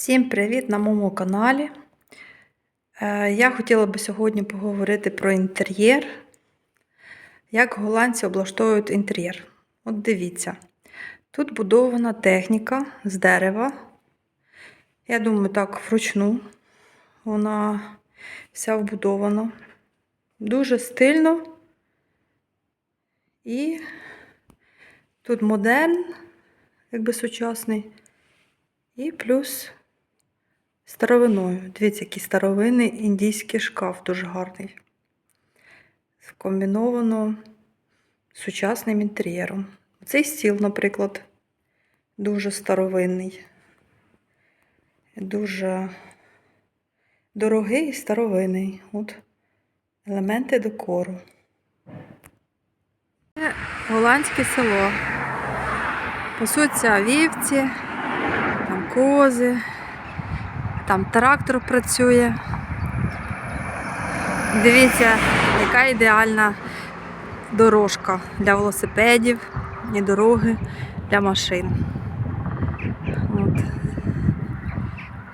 Всім привіт на моєму каналі. Е, Я хотіла би сьогодні поговорити про інтер'єр, як голландці облаштовують інтер'єр. От дивіться, тут будована техніка з дерева. Я думаю, так, вручну. Вона вся вбудована. Дуже стильно. І тут модерн, якби сучасний. І плюс старовиною. Дивіться, який старовинний індійський шкаф, дуже гарний. Скомбіновано сучасним інтер'єром. Цей стіл, наприклад, дуже старовинний. Дуже дорогий і старовинний. От елементи декору. Це голландське село. Пасуться вівці, там кози, там трактор працює. Дивіться, яка ідеальна дорожка для велосипедів і дороги для машин. От.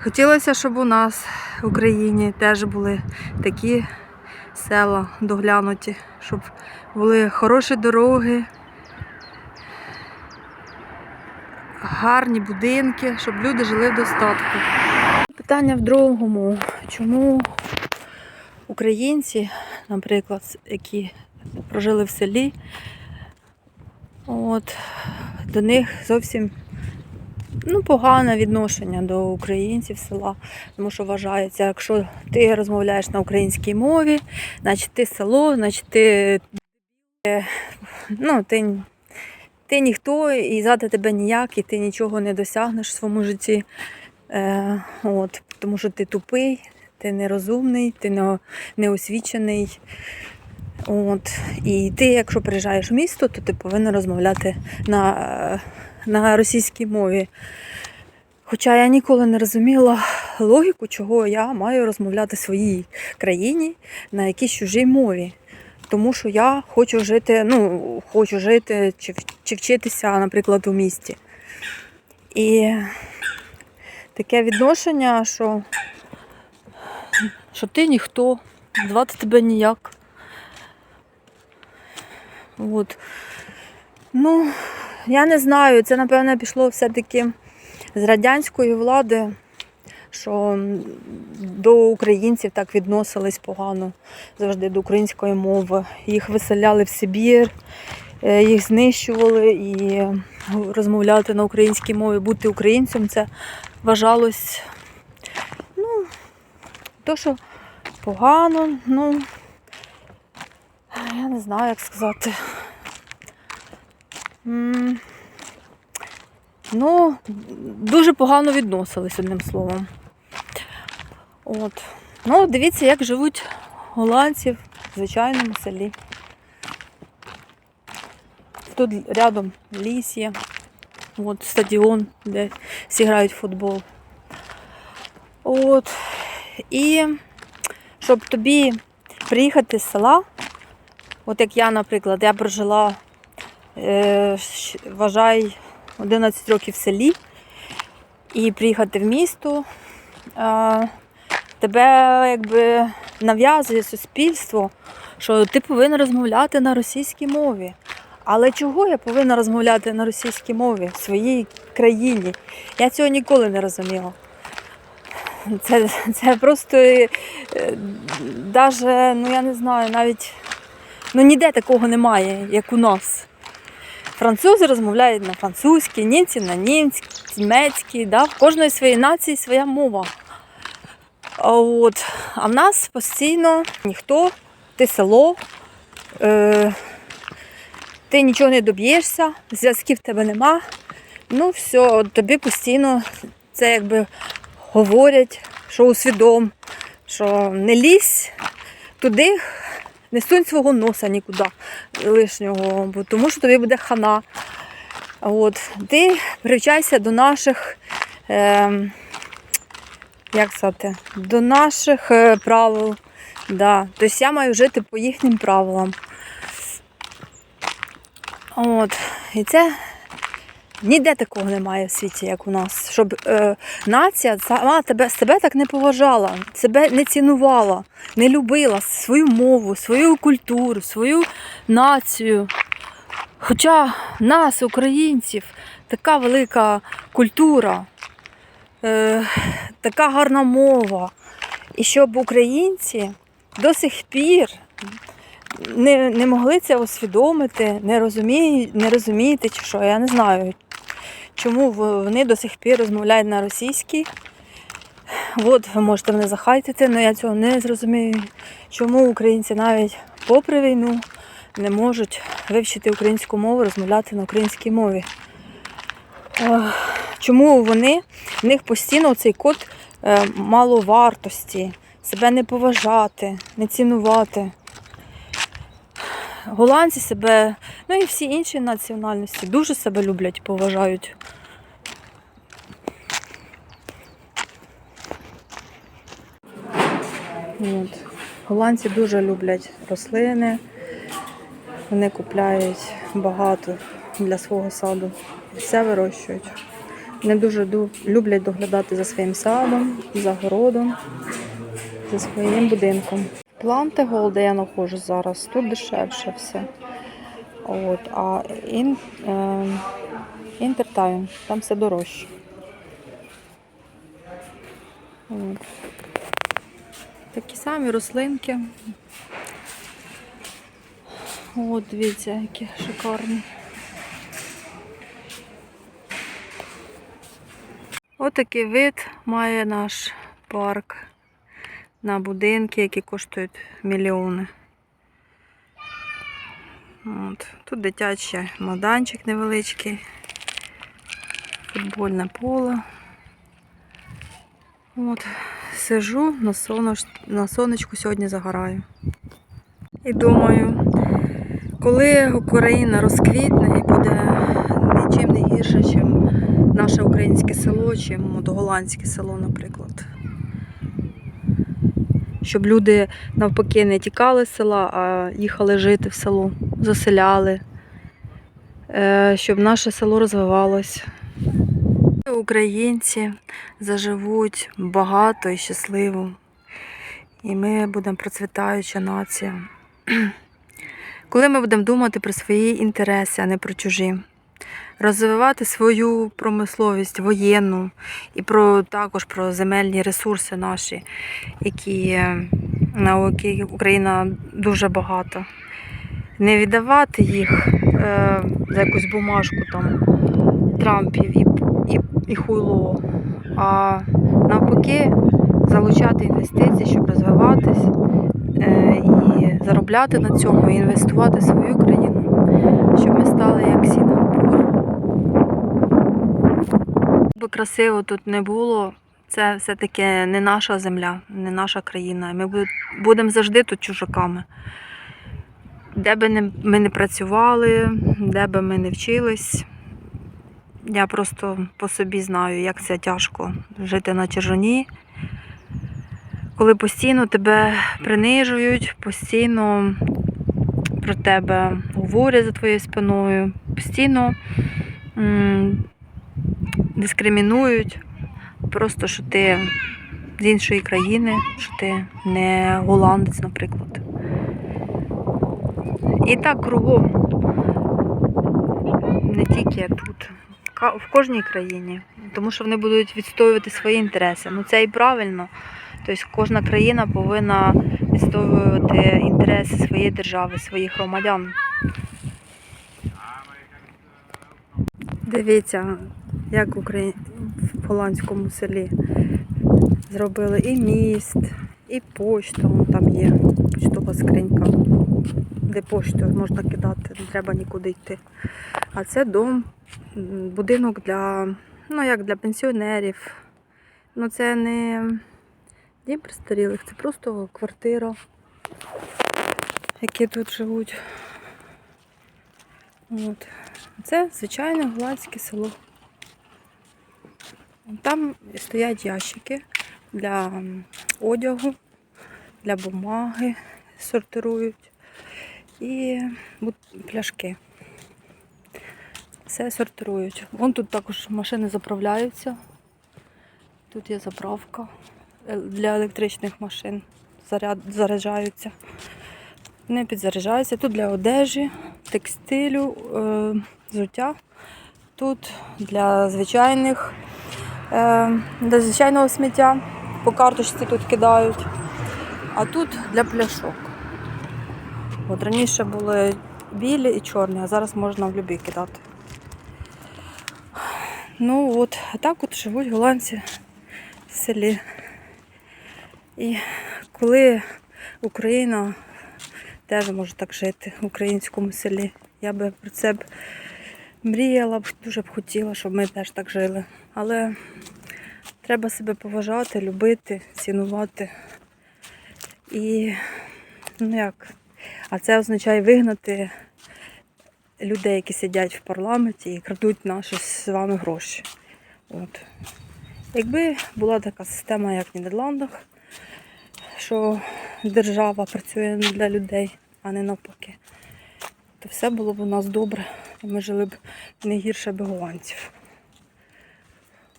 Хотілося, щоб у нас в Україні теж були такі села доглянуті, щоб були хороші дороги, гарні будинки, щоб люди жили в достатку. Питання в другому. Чому українці, наприклад, які прожили в селі, от, до них зовсім ну, погане відношення до українців села. Тому що вважається, якщо ти розмовляєш на українській мові, значить ти село, значить ти, е, ну, ти, ти ніхто, і ззади тебе ніяк, і ти нічого не досягнеш в своєму житті. Е, от, тому що ти тупий, ти нерозумний, ти не, неосвічений. От, і ти, якщо приїжджаєш в місто, то ти повинен розмовляти на, на російській мові. Хоча я ніколи не розуміла логіку, чого я маю розмовляти в своїй країні на якійсь чужій мові. Тому що я хочу жити, ну, хочу жити чи, чи вчитися, наприклад, у місті. І таке відношення, що, що ти ніхто, звати тебе ніяк. От. Ну, я не знаю, це, напевно, пішло все-таки з радянської влади, що до українців так відносились погано завжди до української мови. Їх виселяли в Сибір, е, їх знищували і розмовляти на українській мові, бути українцем це вважалось, ну, то, що погано, ну, я не знаю, як сказати. Ну, дуже погано відносились одним словом. От. Ну, дивіться, як живуть голландці в звичайному селі. Тут рядом ліс є. От стадіон, де всі грають в футбол. От. І щоб тобі приїхати з села, от як я, наприклад, я прожила, е, вважай, 11 років в селі, і приїхати в місто, е, тебе якби нав'язує суспільство, що ти повинен розмовляти на російській мові. Але чого я повинна розмовляти на російській мові в своїй країні? Я цього ніколи не розуміла. Це, це просто е, даже, ну я не знаю, навіть ну ніде такого немає, як у нас. Французи розмовляють на французькій, німці на німській, німецькій, да? в кожної своєї нації своя мова. От. а в нас постійно ніхто, ти село, е, ти нічого не доб'єшся, зв'язків тебе нема. Ну, все, тобі постійно це якби говорять, що усвідом, що не лізь туди, не сунь свого носа нікуди лишнього, бо тому що тобі буде хана. От, ти привчайся до наших, е, як сказати, до наших е, правил. Да. Тобто я маю жити по їхнім правилам. От. І це Ніде такого немає в світі, як у нас. Щоб е, нація сама тебе, себе так не поважала, себе не цінувала, не любила свою мову, свою культуру, свою націю. Хоча нас, українців, така велика культура, е, така гарна мова. І щоб українці до сих пір не, не могли це усвідомити, не розуміють, не розумієте, чи що, я не знаю, чому вони до сих пір розмовляють на російській. От, ви можете мене захайтити, але я цього не зрозумію. Чому українці навіть попри війну не можуть вивчити українську мову, розмовляти на українській мові. Чому вони, в них постійно цей код е, маловартості, себе не поважати, не цінувати. Голландці себе, ну і всі інші національності дуже себе люблять, поважають. От. Голландці дуже люблять рослини. Вони купляють багато для свого саду. Все вирощують. Вони дуже люблять доглядати за своїм садом, за городом, за своїм будинком. Планти Гол, де я знаходжусь зараз, тут дешевше все. От, а ін, е, Інтертайм, там все дорожче. От. Такі самі рослинки. От, дивіться, які шикарні. Ось такий вид має наш парк на будинки, які коштують мільйони. От. Тут дитячий майданчик невеличкий, футбольне поле. От. Сижу на, соноч... на сонечку сьогодні загораю. І думаю, коли Україна розквітне і буде нічим не гірше, ніж наше українське село, чим голландське село, наприклад. Щоб люди навпаки не тікали з села, а їхали жити в село, заселяли, Е, щоб наше село розвивалось. Українці заживуть багато і щасливо. І ми будемо процвітаюча нація. Коли ми будемо думати про свої інтереси, а не про чужі, розвивати свою промисловість воєнну і про, також про земельні ресурси наші, які, е, на які Україна дуже багато. Не віддавати їх е, за якусь бумажку там Трампів і, і, і хуйло, а навпаки залучати інвестиції, щоб розвиватись е, і заробляти на цьому, і інвестувати в свою країну, щоб ми стали як Сінгапур. Як би красиво тут не було, це все-таки не наша земля, не наша країна. Ми будемо завжди тут чужаками. Де би ми не працювали, де би ми не вчились. Я просто по собі знаю, як це тяжко жити на чужині, коли постійно тебе принижують, постійно про тебе говорять за твоєю спиною, постійно дискримінують, просто що ти з іншої країни, що ти не голландець, наприклад. І так кругом, не тільки тут, в кожній країні, тому що вони будуть відстоювати свої інтереси. Ну це і правильно. Тобто кожна країна повинна відстоювати інтереси своєї держави, своїх громадян. Дивіться, як в, Украї... в голландському селі зробили і міст, і почту там є, почтова скринька, де пошту можна кидати, не треба нікуди йти. А це дом, будинок для, ну як для пенсіонерів. Ну це не дім престарілих, це просто квартира, які тут живуть. От. Це звичайне голландське село. Там стоять ящики для одягу, для бумаги сортирують і пляшки. Все сортирують. Вон тут також машини заправляються. Тут є заправка е, для електричних машин. Заряд, заряджаються. Вони підзаряджаються. Тут для одежі, текстилю, е, взуття. Тут для звичайних, е, для звичайного сміття. По карточці тут кидають. А тут для пляшок. От раніше були білі і чорні, а зараз можна в любі кидати. Ну от, а так от живуть голландці в селі. І коли Україна теж може так жити в українському селі, я би про це б мріяла б, дуже б хотіла, щоб ми теж так жили. Але треба себе поважати, любити, цінувати. І ну як, а це означає вигнати людей, які сидять в парламенті і крадуть наші з вами гроші. От. Якби була така система, як в Нідерландах, що держава працює для людей, а не навпаки, то все було б у нас добре, ми жили б не гірше б голландців.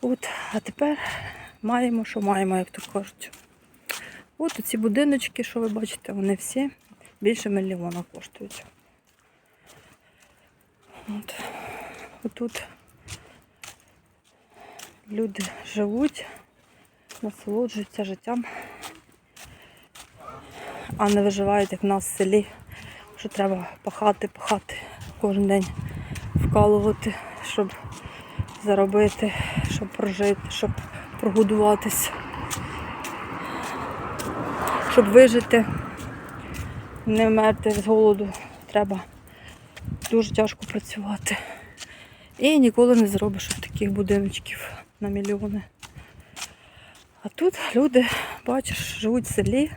От, а тепер маємо, що маємо, як то кажуть. От ці будиночки, що ви бачите, вони всі більше мільйона коштують. От. Отут люди живуть, насолоджуються життям, а не виживають, як в нас в селі, що треба пахати, пахати кожен день, вкалувати, щоб заробити, щоб прожити, щоб прогодуватись, щоб вижити, не вмерти з голоду. Треба дуже тяжко працювати. І ніколи не зробиш таких будиночків на мільйони. А тут люди, бачиш, живуть в селі,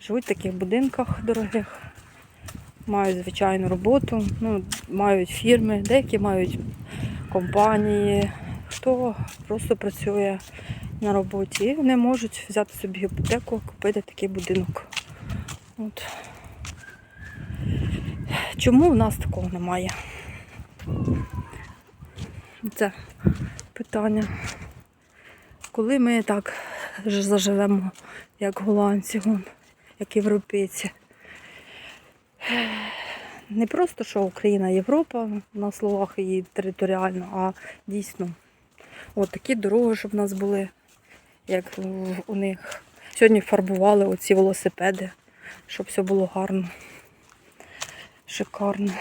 живуть в таких будинках дорогих, мають звичайну роботу, ну, мають фірми, деякі мають компанії, хто просто працює на роботі. І вони можуть взяти собі іпотеку, купити такий будинок. От. Чому в нас такого немає? Це питання. Коли ми так заживемо, як голландці, як європейці. Не просто, що Україна Європа на словах її територіально, а дійсно от такі дороги, щоб в нас були, як у них. Сьогодні фарбували оці велосипеди, щоб все було гарно, шикарно.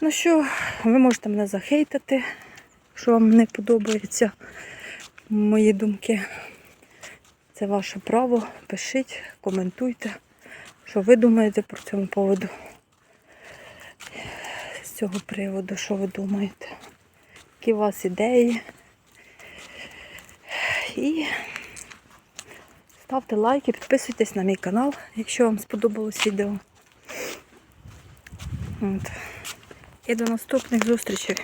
Ну що, ви можете мене захейтити, якщо вам не подобаються мої думки. Це ваше право. Пишіть, коментуйте, що ви думаєте про цьому поводу. З цього приводу, що ви думаєте? Які у вас ідеї? І ставте лайки, підписуйтесь на мій канал, якщо вам сподобалось відео. От. І до наступних зустрічей.